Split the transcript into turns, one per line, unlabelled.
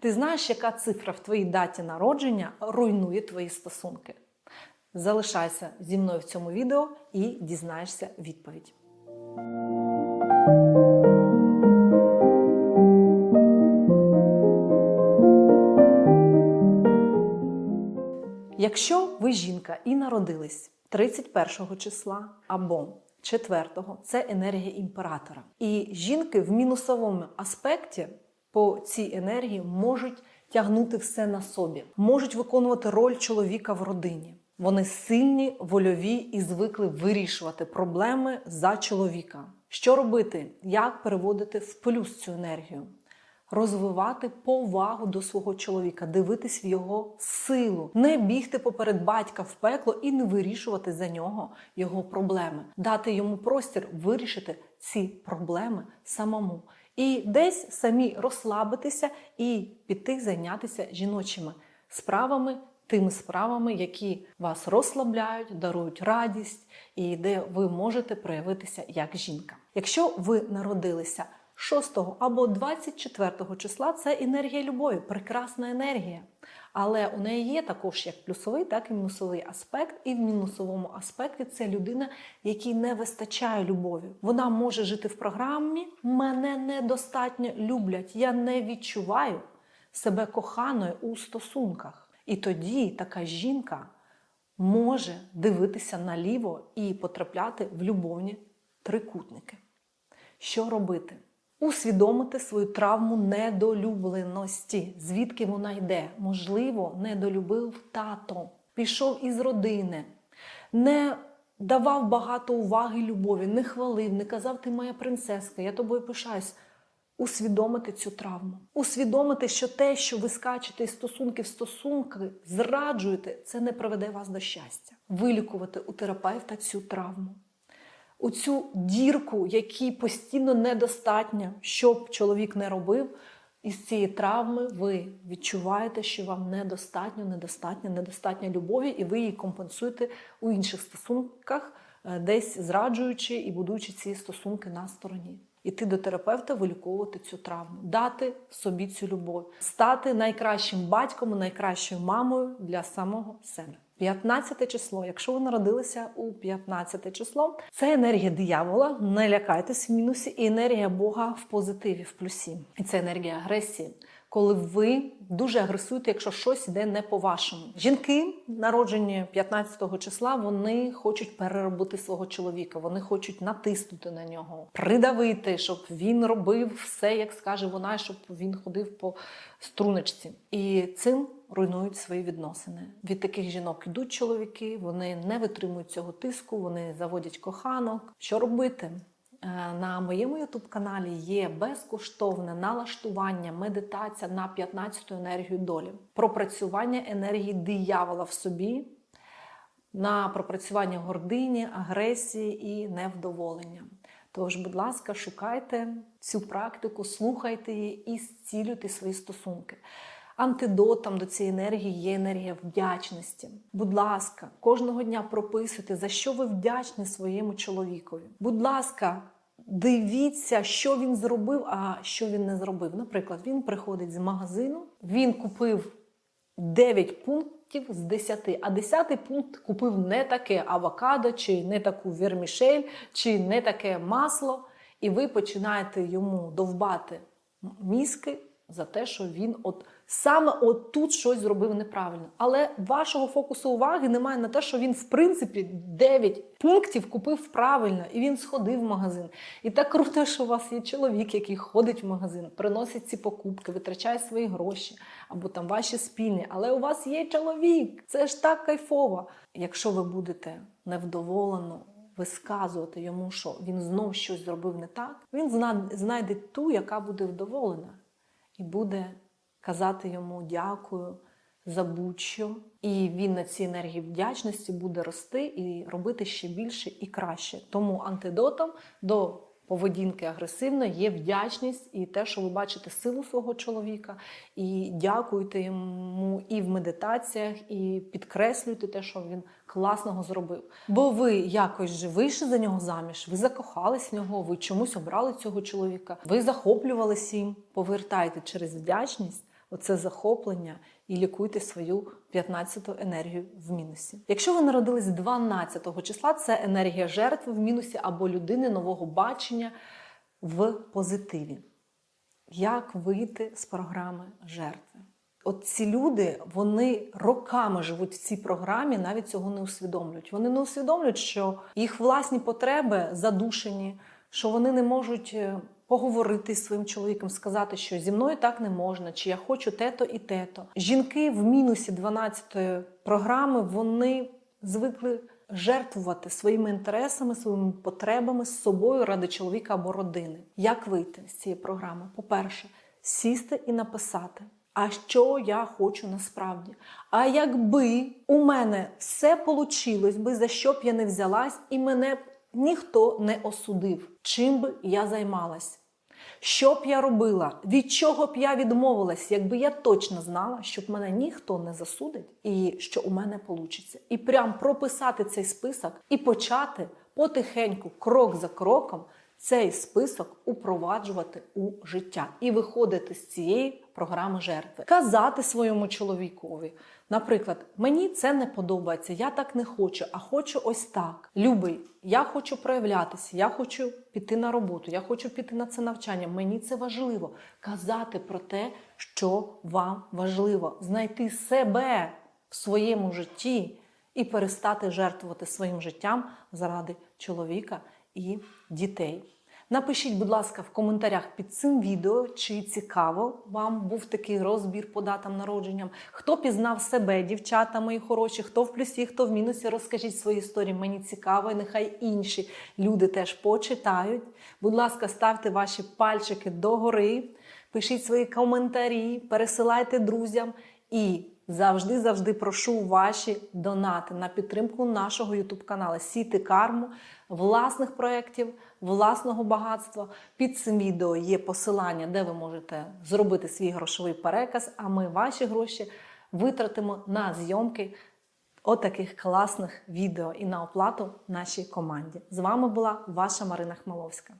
Ти знаєш, яка цифра в твоїй даті народження руйнує твої стосунки? Залишайся зі мною в цьому відео і дізнаєшся відповідь. Якщо ви жінка і народились 31 числа або 4-го, це енергія імператора. І жінки в мінусовому аспекті по цій енергії можуть тягнути все на собі, можуть виконувати роль чоловіка в родині. Вони сильні, вольові і звикли вирішувати проблеми за чоловіка. Що робити? Як переводити в плюс цю енергію? Розвивати повагу до свого чоловіка, дивитись в його силу, не бігти поперед батька в пекло і не вирішувати за нього його проблеми, дати йому простір вирішити ці проблеми самому. І десь самі розслабитися і піти зайнятися жіночими справами, тими справами, які вас розслабляють, дарують радість, і де ви можете проявитися як жінка. Якщо ви народилися 6 або 24 числа, це енергія любові, прекрасна енергія. Але у неї є також як плюсовий, так і мінусовий аспект. І в мінусовому аспекті це людина, якій не вистачає любові. Вона може жити в програмі Мене недостатньо люблять. Я не відчуваю себе коханою у стосунках. І тоді така жінка може дивитися наліво і потрапляти в любовні трикутники. Що робити? Усвідомити свою травму недолюбленості, звідки вона йде. Можливо, недолюбив тато, пішов із родини, не давав багато уваги любові, не хвалив, не казав, ти моя принцеска, я тобою пишаюсь. Усвідомити цю травму, усвідомити, що те, що ви скачете із стосунки в стосунки, зраджуєте, це не приведе вас до щастя. Вилікувати у терапевта цю травму у цю дірку, якій постійно недостатньо, що б чоловік не робив, із цієї травми ви відчуваєте, що вам недостатньо, недостатньо, недостатньо любові, і ви її компенсуєте у інших стосунках, е, десь зраджуючи і будуючи ці стосунки на стороні. Іти до терапевта, виліковувати цю травму, дати собі цю любов, стати найкращим батьком, найкращою мамою для самого себе. 15 число, якщо ви народилися у 15 число, це енергія диявола, не лякайтесь в мінусі, і енергія Бога в позитиві, в плюсі. І це енергія агресії, коли ви дуже агресуєте, якщо щось йде не по-вашому. Жінки, народжені 15 числа, вони хочуть переробити свого чоловіка, вони хочуть натиснути на нього, придавити, щоб він робив все, як скаже вона, щоб він ходив по струночці. І цим руйнують свої відносини. Від таких жінок йдуть чоловіки, вони не витримують цього тиску, вони заводять коханок. Що робити? Е, На моєму ютуб-каналі є безкоштовне налаштування, медитація на 15-ту енергію долі, пропрацювання енергії диявола в собі, на пропрацювання гордині, агресії і невдоволення. Тож, будь ласка, шукайте цю практику, слухайте її і зцілюйте свої стосунки. Антидотом до цієї енергії є енергія вдячності. Будь ласка, кожного дня прописуйте, за що ви вдячні своєму чоловікові. Будь ласка, дивіться, що він зробив, а що він не зробив. Наприклад, він приходить з магазину, він купив 9 пунктів з 10, а 10 пункт купив не таке авокадо, чи не таку вермішель, чи не таке масло, і ви починаєте йому довбати мізки за те, що він от саме от тут щось зробив неправильно. Але вашого фокусу уваги немає на те, що він, в принципі, 9 пунктів купив правильно, і він сходив в магазин. І так круто, що у вас є чоловік, який ходить в магазин, приносить ці покупки, витрачає свої гроші або там ваші спільні. Але у вас є чоловік. Це ж так кайфово. Якщо ви будете невдоволено висказувати йому, що він знов щось зробив не так, він знайде ту, яка буде вдоволена, і буде казати йому дякую за будь-що. І він на цій енергії вдячності буде рости і робити ще більше і краще. Тому антидотом до поведінки агресивної є вдячність і те, що ви бачите силу свого чоловіка, і дякуєте йому і в медитаціях, і підкреслюєте те, що він класного зробив. Бо ви якось же вийшли за нього заміж, ви закохались в нього, ви чомусь обрали цього чоловіка, ви захоплювалися їм. Повертайте через вдячність оце захоплення і лікуйте свою 15-ту енергію в мінусі. Якщо ви народились 12 числа, це енергія жертви в мінусі або людини нового бачення в позитиві. Як вийти з програми жертви? От ці люди вони роками живуть в цій програмі, навіть цього не усвідомлюють. Вони не усвідомлюють, що їх власні потреби задушені, що вони не можуть е, поговорити з своїм чоловіком, сказати, що зі мною так не можна, чи я хочу те-то і те-то. Жінки в мінусі 12-ї програми вони звикли жертвувати своїми інтересами, своїми потребами з собою ради чоловіка або родини. Як вийти з цієї програми? По-перше, сісти і написати. А що я хочу насправді? А якби у мене все получилось би, за що б я не взялась, і мене ніхто не осудив, чим би я займалась? Що б я робила? Від чого б я відмовилась, якби я точно знала, щоб мене ніхто не засудить і що у мене вийде. І прям прописати цей список і почати потихеньку, крок за кроком, цей список упроваджувати у життя і виходити з цієї програми жертви, казати своєму чоловікові. Наприклад, мені це не подобається, я так не хочу, а хочу ось так. Любий, я хочу проявлятися, я хочу піти на роботу, я хочу піти на це навчання. Мені це важливо. Казати про те, що вам важливо, знайти себе в своєму житті і перестати жертвувати своїм життям заради чоловіка і дітей. Напишіть, будь ласка, в коментарях під цим відео, чи цікаво вам був такий розбір по датам народженням. Хто пізнав себе, дівчата мої хороші, хто в плюсі, хто в мінусі. Розкажіть свої історії. Мені цікаво, і нехай інші люди теж почитають. Будь ласка, ставте ваші пальчики догори, пишіть свої коментарі, пересилайте друзям і. Завжди, завжди прошу ваші донати на підтримку нашого Ютуб каналу Сіти Карму, власних проєктів, власного багатства. Під цим відео є посилання, де ви можете зробити свій грошовий переказ. А ми ваші гроші витратимо на зйомки отаких класних відео і на оплату нашій команді. З вами була ваша Марина Хмеловська.